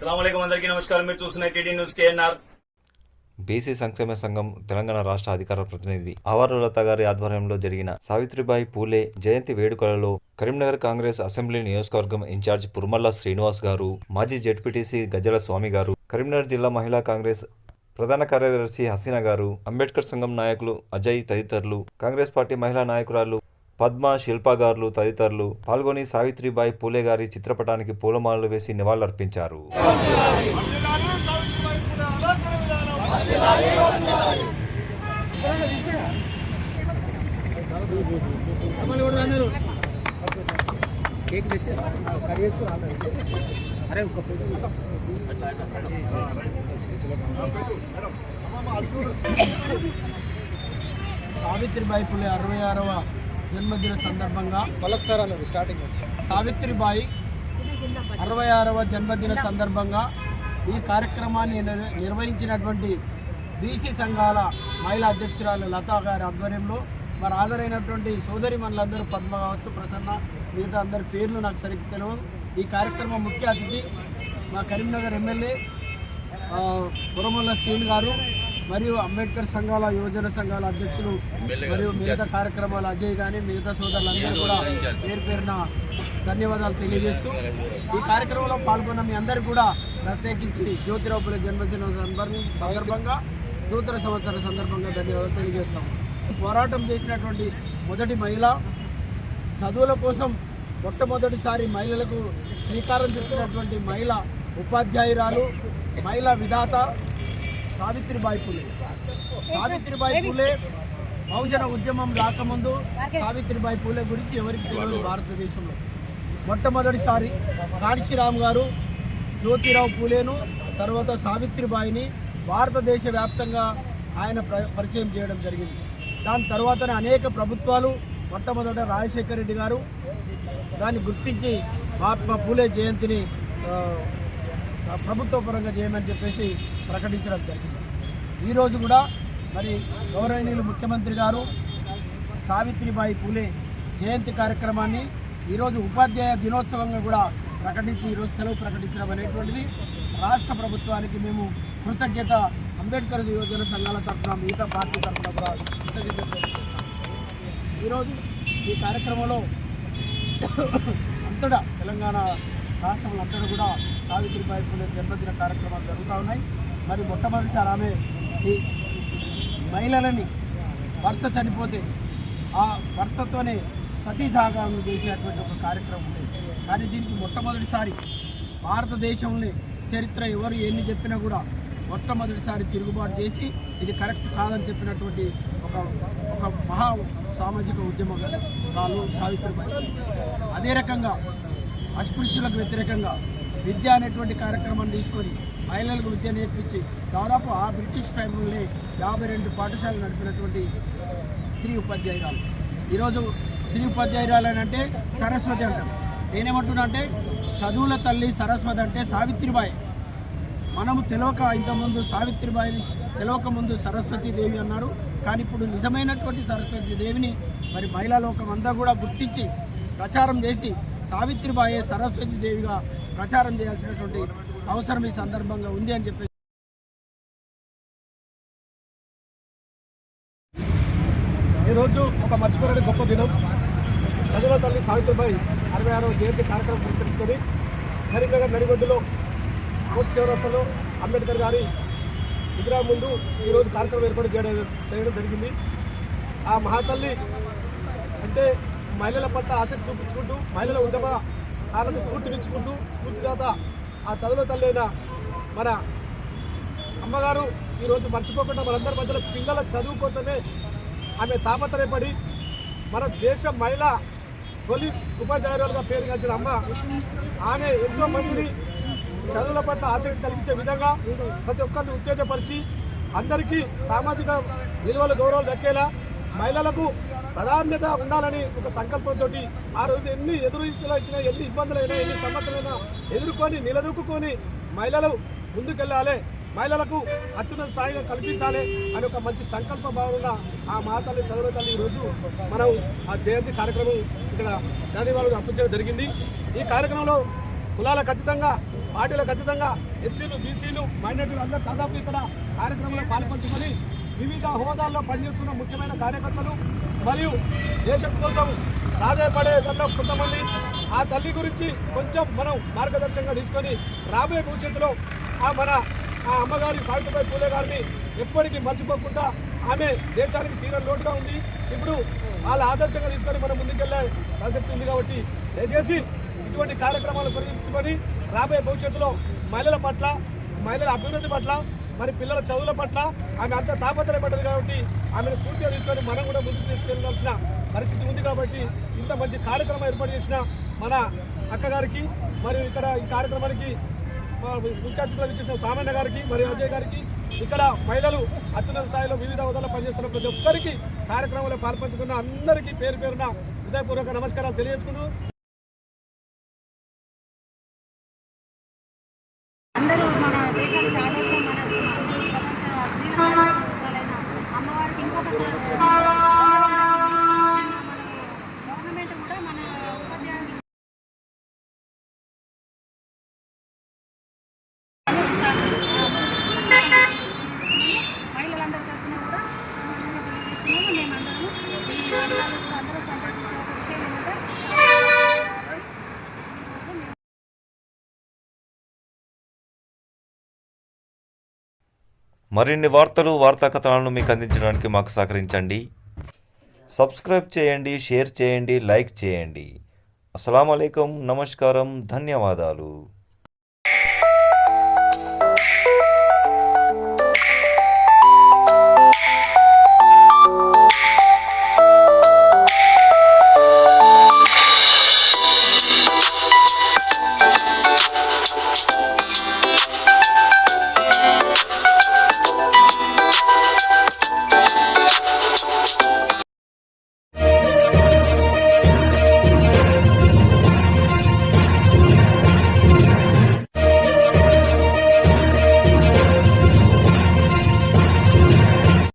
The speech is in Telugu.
నమస్కారం. మీరు చూస్తున్న టీడీ న్యూస్ కేఎన్ఆర్. బీసీ సంక్షేమ సంఘం తెలంగాణ రాష్ట్ర అధికార ప్రతినిధి ఆవారులత గారి ఆధ్వర్యంలో జరిగిన సావిత్రిబాయి పూలే జయంతి వేడుకలలో కరీంనగర్ కాంగ్రెస్ అసెంబ్లీ నియోజకవర్గం ఇన్ఛార్జ్ పురుమల్ల శ్రీనివాస్ గారు మాజీ జెడ్పీటీసీ గజల స్వామి గారు కరీంనగర్ జిల్లా మహిళా కాంగ్రెస్ ప్రధాన కార్యదర్శి హసీనా గారు అంబేద్కర్ సంఘం నాయకులు అజయ్ తదితరులు కాంగ్రెస్ పార్టీ మహిళా నాయకురాలు పద్మ శిల్పగారులు తదితరులు పాల్గొని సావిత్రిబాయి పూలే గారి చిత్రపటానికి పూలమాలలు వేసి నివాళులర్పించారు. కేక్ తెచ్చి కట్ చేసుకుని అరే ఒక ఫోటో సావిత్రిబాయి పులే అరవై ఆరవ జన్మదిన సందర్భంగా స్టార్టింగ్ సావిత్రిబాయి అరవై ఆరవ జన్మదిన సందర్భంగా ఈ కార్యక్రమాన్ని నిర్- నిర్వహించినటువంటి బీసీ సంఘాల మహిళా అధ్యక్షురాలు లతా గారి ఆధ్వర్యంలో మరి హాజరైనటువంటి సోదరి మనులందరూ పద్మ కావచ్చు ప్రసన్న మిగతా అందరి పేర్లు నాకు సరిగ్గా తెలియదు ఈ కార్యక్రమం ముఖ్య అతిథి మా కరీంనగర్ ఎమ్మెల్యే పురముల శ్రీని గారు. మరియు అంబేద్కర్ సంఘాల యువజన సంఘాల అధ్యక్షులు మరియు మిగతా కార్యక్రమాలు అజయ్ కానీ మిగతా సోదరులందరూ కూడా పేరు పేరున ధన్యవాదాలు తెలియజేస్తూ ఈ కార్యక్రమంలో పాల్గొన్న మీ అందరికీ కూడా ప్రత్యేకించి జ్యోతిరావుపుల జన్మదిన సందర్భం- సందర్భంగా నూతన సంవత్సర సందర్భంగా ధన్యవాదాలు తెలియజేస్తాం. పోరాటం చేసినటువంటి మొదటి మహిళ చదువుల కోసం మొట్టమొదటిసారి మహిళలకు శ్రీకారం చుట్టినటువంటి మహిళ ఉపాధ్యాయురాలు మహిళా విధాత సావిత్రిబాయి పూలే. సావిత్రిబాయి పూలే బహుజన ఉద్యమం రాకముందు సావిత్రిబాయి పూలే గురించి ఎవరికి తెలియదు భారతదేశంలో. మొట్టమొదటిసారి కాళీశ్రీరామ్ గారు జ్యోతిరావు పూలేను తర్వాత సావిత్రిబాయిని భారతదేశ వ్యాప్తంగా ఆయన ప్ర- పరిచయం చేయడం జరిగింది. దాని తర్వాతనే అనేక ప్రభుత్వాలు మొట్టమొదట రాజశేఖర రెడ్డి గారు దాన్ని గుర్తించి మహాత్మా పూలే జయంతిని ప్రభుత్వ పరంగా చేయమని చెప్పేసి ప్రకటించడం జరిగింది. ఈరోజు కూడా మరి గౌరవనీయులు ముఖ్యమంత్రి గారు సావిత్రిబాయి పూలే జయంతి కార్యక్రమాన్ని ఈరోజు ఉపాధ్యాయ దినోత్సవంగా కూడా ప్రకటించి ఈరోజు సెలవు ప్రకటించడం అనేటువంటిది రాష్ట్ర ప్రభుత్వానికి మేము కృతజ్ఞత. అంబేద్కర్ యువజన సంఘాల తరఫున మిగతా పార్టీ తరఫున కూడా కృతజ్ఞత ఈరోజు ఈ కార్యక్రమంలో అంతటా తెలంగాణ రాష్ట్రంలో అంతటా కూడా సావిత్రిబాయి పూలే జన్మదిన కార్యక్రమాలు జరుగుతూ ఉన్నాయి. మరి మొట్టమొదటిసారి ఆమె ఈ మహిళలని భర్త చనిపోతే ఆ భర్తతోనే సతీ సహకారం చేసేటువంటి ఒక కార్యక్రమం ఉండేది కానీ దీనికి మొట్టమొదటిసారి భారతదేశంలో చరిత్ర ఎవరు ఎన్ని చెప్పినా కూడా మొట్టమొదటిసారి తిరుగుబాటు చేసి ఇది కరెక్ట్ కాదని చెప్పినటువంటి ఒక ఒక మహా సామాజిక ఉద్యమకాలు సావిత్రిబాయి. అదే రకంగా అస్పృశ్యులకు వ్యతిరేకంగా విద్య అనేటువంటి కార్యక్రమాన్ని తీసుకొని మహిళలకు విద్య నేర్పించి దాదాపు ఆ బ్రిటిష్ టైంలోనే యాభై రెండు పాఠశాలలు నడిపినటువంటి స్త్రీ ఉపాధ్యాయురాలు. ఈరోజు స్త్రీ ఉపాధ్యాయురాలు అని అంటే సరస్వతి అంటారు. నేనేమంటున్నా అంటే చదువుల తల్లి సరస్వతి అంటే సావిత్రిబాయి. మనము తెలవక ఇంతకుముందు సావిత్రిబాయిని తెలవక ముందు సరస్వతి దేవి అన్నారు. కానీ ఇప్పుడు నిజమైనటువంటి సరస్వతి దేవిని మరి మహిళా లోకం అంతా కూడా గుర్తించి ప్రచారం చేసి సావిత్రిబాయే సరస్వతి దేవిగా ప్రచారం చేయాల్సినటువంటి అవసరం ఈ సందర్భంగా ఉంది అని చెప్పేసి ఈరోజు ఒక మర్చిపోలేని గొప్ప దినం. చదువుల తల్లి సావిత్రిబాయి అరవై ఆరవ జయంతి కార్యక్రమం పురస్కరించుకొని కరీంనగర్ నడిగొడ్డులో కోర్టు చౌరస్తాలో అంబేద్కర్ గారి విగ్రహం ముందు ఈరోజు కార్యక్రమం ఏర్పాటు చేయడం చేయడం జరిగింది. ఆ మహాతల్లి అంటే మహిళల పట్ల ఆసక్తి చూపించుకుంటూ మహిళల ఉద్యమ కాలకు స్ఫూర్తినిచ్చుకుంటూ స్ఫూర్తిదాత ఆ చదువుల తల్లి అయిన మన అమ్మగారు ఈరోజు మర్చిపోకుండా మనందరి మధ్యలో పిల్లల చదువు కోసమే ఆమె తాపత్రయపడి మన దేశ మహిళ తొలి ఉపాధ్యాయురాలుగా పేరుగాంచిన అమ్మ ఆమె ఎంతో మందిని చదువుల పట్ల ఆసక్తి కలిగించే విధంగా ప్రతి ఒక్కరిని ఉత్తేజపరిచి అందరికీ సామాజిక విలువల గౌరవాలు దక్కేలా మహిళలకు ప్రాధాన్యత ఉండాలని ఒక సంకల్పంతో ఆ రోజు ఎన్ని ఎదురులో ఇచ్చినా ఎన్ని ఇబ్బందులైనా ఎన్ని సమస్యలైనా ఎదుర్కొని నిలదొక్కుని మహిళలు ముందుకెళ్ళాలి మహిళలకు అత్యున్నత స్థాయిలో కల్పించాలి అని ఒక మంచి సంకల్ప భావన ఆ మాతల్లి చదువు తల్లి ఈరోజు మనం ఆ జయంతి కార్యక్రమం ఇక్కడ గాంధీ వాళ్ళు అర్పించడం జరిగింది. ఈ కార్యక్రమంలో కులాల ఖచ్చితంగా పార్టీల ఖచ్చితంగా ఎస్సీలు బీసీలు మైనార్టీలు అందరూ దాదాపు ఇక్కడ కార్యక్రమంలో పాల్పంచుకొని వివిధ హోదాల్లో పనిచేస్తున్న ముఖ్యమైన కార్యకర్తలు మరియు దేశం కోసం రాజపడే దానిలో కొంతమంది ఆ తల్లి గురించి కొంచెం మనం మార్గదర్శకంగా తీసుకొని రాబోయే భవిష్యత్తులో ఆ మన ఆ అమ్మగారి సావిత్రిబాయి పూలే గారిని ఎప్పటికీ మర్చిపోకుండా ఆమె దేశానికి తీరం లోటుగా ఉంది. ఇప్పుడు వాళ్ళ ఆదర్శంగా తీసుకొని మనం ముందుకెళ్ళే ప్రసక్తి ఉంది కాబట్టి దయచేసి ఇటువంటి కార్యక్రమాలు పరిగణించుకొని రాబోయే భవిష్యత్తులో మహిళల పట్ల మహిళల అభివృద్ధి పట్ల మరి పిల్లల చదువుల పట్ల ఆమె అంత తాపత్రయపడ్డది కాబట్టి ఆమెను స్ఫూర్తిగా తీసుకొని మనం కూడా ముందుకు తీసుకెళ్ళాల్సిన పరిస్థితి ఉంది కాబట్టి ఇంత మంచి కార్యక్రమం ఏర్పాటు చేసిన మన అక్కగారికి మరియు ఇక్కడ ఈ కార్యక్రమానికి ముఖ్య అతిథులు ఇచ్చేసిన సామాన్య గారికి మరియు అజయ్ గారికి ఇక్కడ మహిళలు అత్యున్నత స్థాయిలో వివిధ హోదాలో పనిచేస్తున్న ప్రతి ఒక్కరికి కార్యక్రమంలో పాల్పంచుకున్న అందరికీ పేరు పేరున హృదయపూర్వక నమస్కారాలు తెలియజేసుకుంటూ అందరూ మన దేశానికి ఆదర్శం మన ప్రపంచ స్త్రీల ఆదర్శాలైన అమ్మవారికి ఇంకొకసారి గవర్నమెంట్ కూడా మన ఉపాధ్యాయులు మహిళలందరి తరఫున కూడా తెలియజేస్తున్నాము మేమందరము ఈ మహిళలు కూడా అందరూ సంతోషించే విషయం ఏంటంటే మరిన్ని వార్తలు వార్తా కథనాలను మీకు అందించడానికి మాకు సహకరించండి. సబ్స్క్రైబ్ చేయండి షేర్ చేయండి లైక్ చేయండి. అస్సలం నమస్కారం ధన్యవాదాలు.